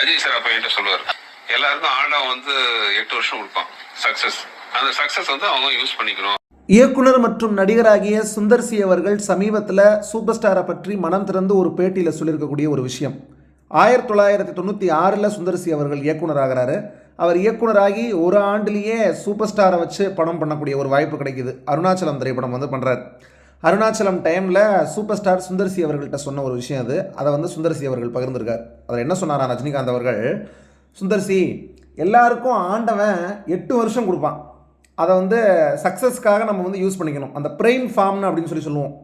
Ajay sir அப்ப என்கிட்ட சொல்லுவார். எல்லாருக்கும் ஆண்டவன் வந்து எட்டு வருஷம் கொடுப்பான். சக்சஸ் அந்த சக்சஸ் வந்து அவங்க யூஸ் பண்ணிக்கணும். இயக்குனர் மற்றும் நடிகராகிய சுந்தர் சி அவர்கள் சமீபத்தில் சூப்பர் ஸ்டாரை பற்றி மனம் திறந்து ஒரு பேட்டியில் சொல்லியிருக்கக்கூடிய ஒரு விஷயம். ஆயிரத்தி தொள்ளாயிரத்தி தொண்ணூற்றி ஆறில் சுந்தர் சி அவர்கள் இயக்குனர் ஆகிறாரு. அவர் இயக்குனராகி ஒரு ஆண்டுலேயே சூப்பர் ஸ்டாரை வச்சு படம் பண்ணக்கூடிய ஒரு வாய்ப்பு கிடைக்குது. அருணாச்சலம் திரைப்படம் வந்து பண்ணுறாரு அருணாச்சலம் டைமில் சூப்பர் ஸ்டார் சுந்தர்சி அவர்கள்ட்ட சொன்ன ஒரு விஷயம் அது. அதை வந்து சுந்தர்சி அவர்கள் பகிர்ந்திருக்கார். அதில் என்ன சொன்னாரா ரஜினிகாந்த் அவர்கள்? சுந்தர்சி எல்லாருக்கும் ஆண்டவன் எட்டு வருஷம் கொடுப்பான். அதை வந்து சக்ஸஸ்க்காக நம்ம வந்து யூஸ் பண்ணிக்கணும். அந்த பிரைம் ஃபார்ம்னு அப்படின்னு சொல்லி சொல்லுவோம்.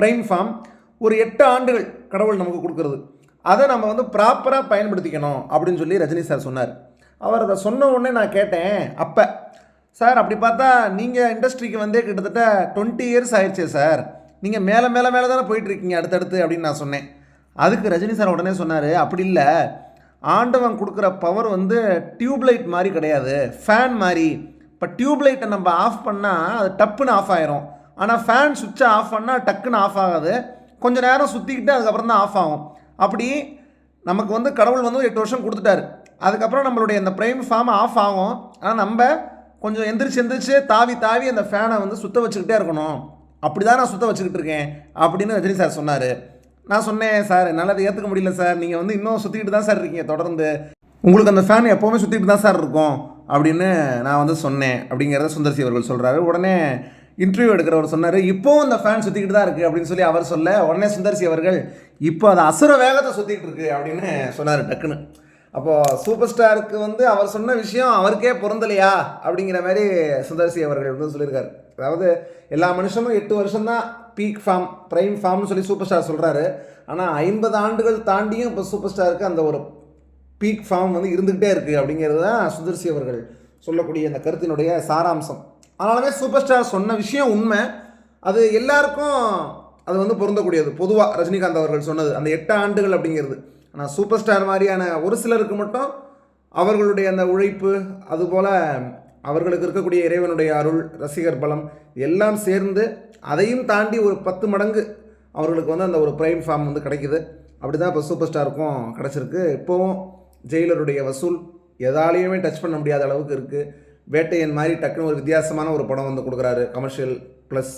பிரைம் ஃபார்ம் ஒரு எட்டு ஆண்டுகள் கடவுள் நமக்கு கொடுக்குறது. அதை நம்ம வந்து ப்ராப்பராக பயன்படுத்திக்கணும் அப்படின்னு சொல்லி ரஜினி சார் சொன்னார். அவர் அதை சொன்ன உடனே நான் கேட்டேன் அப்போ சார் அப்படி பார்த்தா நீங்கள் இண்டஸ்ட்ரிக்கு வந்தே கிட்டத்தட்ட டுவெண்ட்டி இயர்ஸ் ஆயிடுச்சே சார். நீங்கள் மேலே மேலே மேலே தானே போயிட்டுருக்கீங்க அடுத்தடுத்து அப்படின்னு நான் சொன்னேன். அதுக்கு ரஜினி சார் உடனே சொன்னார் அப்படி இல்லை. ஆண்டவன் கொடுக்குற பவர் வந்து டியூப்லைட் மாதிரி கிடையாது. ஃபேன் மாதிரி. இப்போ டியூப்லைட்டை நம்ம ஆஃப் பண்ணால் அது டப்புன்னு ஆஃப் ஆயிரும். ஆனால் ஃபேன் சுவிட்சை ஆஃப் பண்ணால் டக்குன்னு ஆஃப் ஆகாது. கொஞ்சம் நேரம் சுற்றிக்கிட்டு அதுக்கப்புறம் தான் ஆஃப் ஆகும். அப்படி நமக்கு வந்து கடவுள் வந்து எட்டு வருஷம் கொடுத்துட்டாரு. அதுக்கப்புறம் நம்மளுடைய அந்த ப்ரைம் ஃபார்ம் ஆஃப் ஆகும். ஆனால் நம்ம கொஞ்சம் எந்திரிச்சு எந்திரிச்சு தாவி தாவி அந்த ஃபேனை வந்து சுத்த வச்சுக்கிட்டே இருக்கணும். அப்படி தான் நான் சுத்த வச்சுக்கிட்டு இருக்கேன் அப்படின்னு ரஜினி சார் சொன்னார். நான் சொன்னேன் சார் என்னால் அதை ஏற்றுக்க முடியல சார். நீங்கள் வந்து இன்னும் சுற்றிக்கிட்டு தான் சார் இருக்கீங்க தொடர்ந்து. உங்களுக்கு அந்த ஃபேன் எப்போவுமே சுற்றிட்டு தான் சார் இருக்கும் அப்படின்னு நான் வந்து சொன்னேன் அப்படிங்கிறத சுந்தர்சி அவர்கள் சொல்கிறாரு உடனே இன்டர்வியூ எடுக்கிறவர் சொன்னார் இப்போவும் அந்த ஃபேன் சுற்றிக்கிட்டு தான் இருக்குது அப்படின்னு சொல்லி அவர் சொல்ல உடனே சுந்தர்சி அவர்கள் இப்போ அது அசுர வேகத்தை சுற்றிக்கிட்டு இருக்கு அப்படின்னு சொன்னார் டக்குன்னு. அப்போது சூப்பர் ஸ்டாருக்கு வந்து அவர் சொன்ன விஷயம் அவருக்கே பொருந்தலையா? அப்படிங்கிற மாதிரி சுந்தர்சி அவர்கள் வந்து சொல்லியிருக்காரு. அதாவது எல்லா மனுஷனும் எட்டு வருஷம் தான் பீக் ஃபார்ம் ப்ரைம் ஃபார்ம்னு சொல்லி சூப்பர் ஸ்டார் சொல்கிறாரு ஆனால் ஐம்பது ஆண்டுகள் தாண்டியும் இப்போ சூப்பர் ஸ்டாருக்கு அந்த ஒரு பீக் ஃபார்ம் வந்து இருந்துக்கிட்டே இருக்குது அப்படிங்கிறது தான் சுந்தர்சி அவர்கள் சொல்லக்கூடிய அந்த கருத்தினுடைய சாராம்சம். அதனாலவே சூப்பர் ஸ்டார் சொன்ன விஷயம் உண்மை. அது எல்லாருக்கும் அது வந்து பொருந்தக்கூடியது. பொதுவாக ரஜினிகாந்த் அவர்கள் சொன்னது அந்த எட்டு ஆண்டுகள் அப்படிங்கிறது. ஆனால் சூப்பர் ஸ்டார் மாதிரியான ஒரு சிலருக்கு மட்டும் அவர்களுடைய அந்த உழைப்பு அதுபோல் அவர்களுக்கு இருக்கக்கூடிய இறைவனுடைய அருள் ரசிகர் பலம் எல்லாம் சேர்ந்து அதையும் தாண்டி ஒரு பத்து மடங்கு அவர்களுக்கு வந்து அந்த ஒரு ப்ரைம் ஃபார்ம் வந்து கிடைக்குது. அப்படி தான் இப்போ சூப்பர் ஸ்டாருக்கும் கிடச்சிருக்கு. இப்போவும் ஜெயிலருடைய வசூல் எதாலையுமே டச் பண்ண முடியாத அளவுக்கு இருக்குது வேட்டையன் மாதிரி டக்குன்னு ஒரு வித்தியாசமான ஒரு படம் வந்து கொடுக்குறாரு. கமர்ஷியல் ப்ளஸ்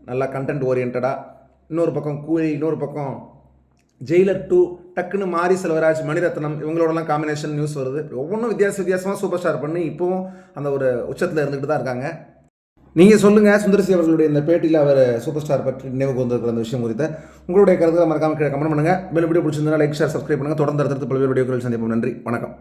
நல்லா கண்டென்ட் ஓரியன்டாக இன்னொரு பக்கம் கூலி இன்னொரு பக்கம் ஜெயிலர் டூ டக்குன்னு மாரி செல்வராஜ் மணிரத்னம் இவங்களோடலாம் காம்பினேஷன் நியூஸ் வருது. ஒவ்வொன்றும் வித்தியாச வித்தியாசமாக சூப்பர் ஸ்டார் பண்ணி இப்போவும் அந்த ஒரு உச்சத்தில் இருந்துகிட்டு தான் இருக்காங்க. நீங்கள் சொல்லுங்கள் சுந்தரசி அவர்களுடைய இந்த பேட்டியில் அவர் சூப்பர் ஸ்டார் பற்றி நினைவுக்கு வந்திருக்கிற அந்த விஷயம் குறித்த. உங்களுடைய கருத்துக்களை மறக்காமல் கீழே கமெண்ட் பண்ணுங்கள் மேலும் வீடியோ பிடிச்சிருந்தா லைக் ஷேர் சப்ஸ்கிரைப் பண்ணுங்கள் தொடர்ந்து அடுத்தடுத்து பல்வேறு வீடியோக்கள் சந்திப்போம். நன்றி வணக்கம்.